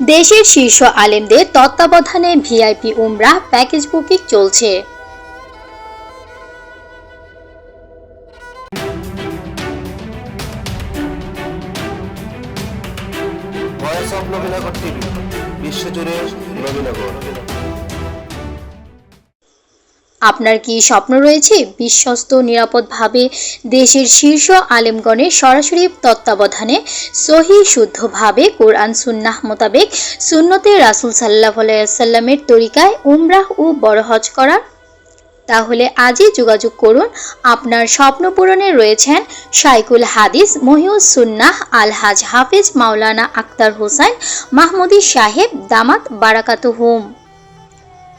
দেশের শীর্ষ আলেমদের তত্ত্বাবধানে ভিআইপি উমরা প্যাকেজ বুকিং চলছে। বিশ্বজুড়ে নবীনগর। আপনার কি স্বপ্ন রয়েছে? বিশ্বস্ত, নিরাপদভাবে দেশের শীর্ষ আলেমগণের সরাসরি তত্ত্বাবধানে সহি, শুদ্ধভাবে কোরআন, সুন্নাহ মোতাবেক সুন্নতে রাসুল সাল্লাহ আলাইসাল্লামের তরিকায় উমরাহ ও বড় হজ করার? তাহলে আজই যোগাযোগ করুন। আপনার স্বপ্ন পূরণে রয়েছেন সাইকুল হাদিস মহিউস সুন্নাহ, আলহাজ হাফিজ মাওলানা আক্তার হোসেন মাহমুদি সাহেব, দামাত বারাকাতুহুম।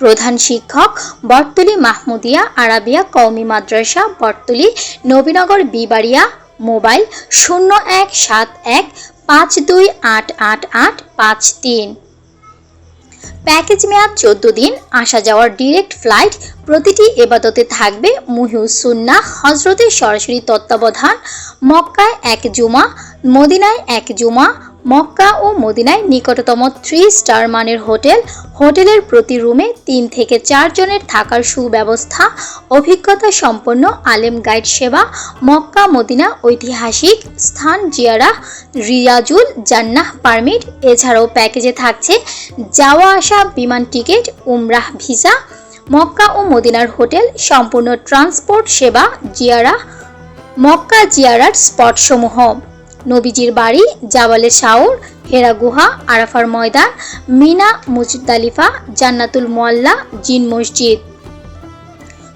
প্রধান শিক্ষক বটতলি মাহমুদিয়া আরাবিয়া কওমি মাদ্রাসা বটতলি নবীনগর বিবাড়িয়া মোবাইল শূন্য এক সাত এক পাঁচ দুই আট আট আট পাঁচ তিন। প্যাকেজ মেয়াদ চোদ্দ দিন, আসা যাওয়ার ডিরেক্ট ফ্লাইট প্রতিটি এবাদতে থাকবে মুহিউস সুন্নাহ হজরতের সরাসরি তত্ত্বাবধান, মক্কায় এক জুমা, মদিনায় এক জুমা মক্কা ও মদিনায় নিকটতম থ্রি স্টার মানের হোটেল, হোটেলের প্রতি রুমে তিন থেকে চার জনের থাকার সুব্যবস্থা, অভিজ্ঞতা সম্পন্ন আলেম গাইড সেবা, মক্কা, মদিনা ঐতিহাসিক স্থান জিয়ারা, রিয়াজুল জান্নাহ পারমিট, এছাড়াও প্যাকেজে থাকছে যাওয়া আসা বিমান টিকিট, উমরাহ ভিসা, মক্কা ও মদিনার হোটেল, সম্পূর্ণ ট্রান্সপোর্ট সেবা জিয়ারা, মক্কা জিয়ারার স্পটসমূহ। নবীজির বাড়ি জাবালে শাওর, হেরা গুহা, আরাফার ময়দান, মিনা মুজদালিফা জান্নাতুল মোয়াল্লা, জিন মসজিদ।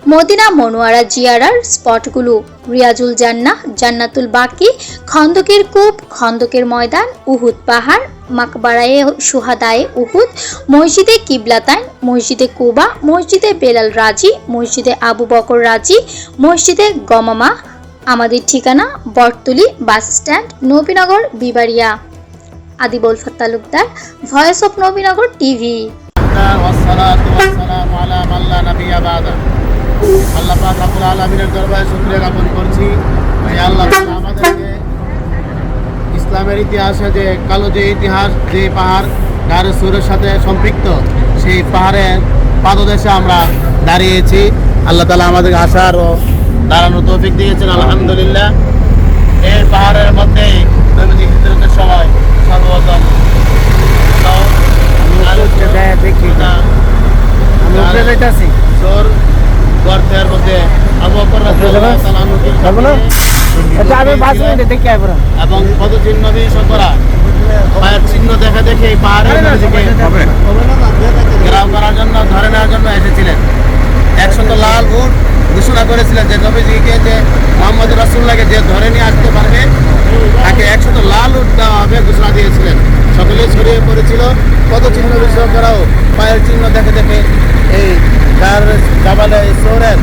মদিনা মনোয়ারা জিয়ারার স্পটগুলো, রিয়াজুল জান্না জান্নাতুল বাকি, খন্দকের কূপ, খন্দকের ময়দান, উহুদ পাহাড়, মাকবারায়ে সুহাদায়ে উহুদ, মসজিদে কিবলাতাইন মসজিদে কুবা, মসজিদে বেলাল রাজি, মসজিদে আবু বকর রাজি, মসজিদে গমামা আমাদের ঠিকানা Battali bus stand, Nabinagar, বিবাড়িয়া। আদিবল Talukdar voice of Nabinagar TV. করছি। আল্লাহ ইসলামের ইতিহাসে যে কালো যে ইতিহাস, যে পাহাড় গার সুরের সাথে সম্পৃক্ত, সেই পাহাড়ের পাদদেশে আমরা দাঁড়িয়েছি। আল্লাহ তালা আমাদের আসার ও দাঁড়ানোর তৌফিক দিয়েছেন আলহামদুলিল্লাহ। এই পাহাড়ের মধ্যেই নবীজি হিজরতের সময় সর্বপ্রথম মধ্যে। এবং বিষয় করা পায়ের চিহ্ন দেখে দেখে এই পাহাড়ের ঘেরাও করার করেছিলেন যে নবীজিকে যে মোহাম্মদ রাসুল্লাহকে যে ধরে নিয়ে আসতে পারবে, তাকে একশত লাল উট দেওয়া হবে ঘোষণা দিয়েছিলেন। সকলে ছড়িয়ে পড়েছিল। পদচিহ্ন বিষয় করাও, পায়ের চিহ্ন দেখে দেখে এই গার জাবালে সৌরের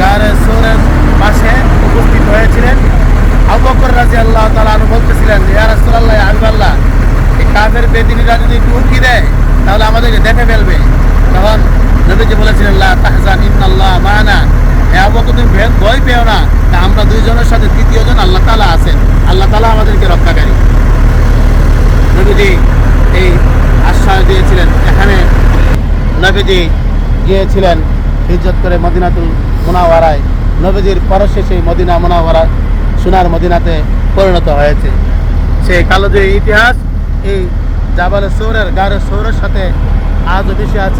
গার সৌরের পাশে উপস্থিত হয়েছিলেন। আবু বকর রাজি আল্লাহ তালা বলতেছিলেন যে, ইয়া রাসূলুল্লাহ আল্লাহ এই কাফের বেদিনীরা যদি উকি দেয়, তাহলে আমাদেরকে দেখে ফেলবে। তখন নবীজি বলেছিলেন, লা তাহজান ইন্নাল্লাহ মানা। হে আবু বকর তুমি ভয় পেও না। আমরা দুইজনের সাথে তৃতীয়জন আল্লাহ তাআলা আছেন। আল্লাহ তাআলা আমাদেরকে রক্ষাকারী। নবীজি এই আশ্বাস দিয়েছিলেন, এখানে নবীজি গিয়েছিলেন হিজরত করে মদিনাতুল মুনাওয়ারায়। নবীজির পরশে সেই মদিনা মুনাওয়ারা সোনার মদিনাতে পরিণত হয়েছে। সেই কালো যে ইতিহাস, এই জাবালে সৌরের গাড়ে সৌরের সাথে আজও বেশি আছে।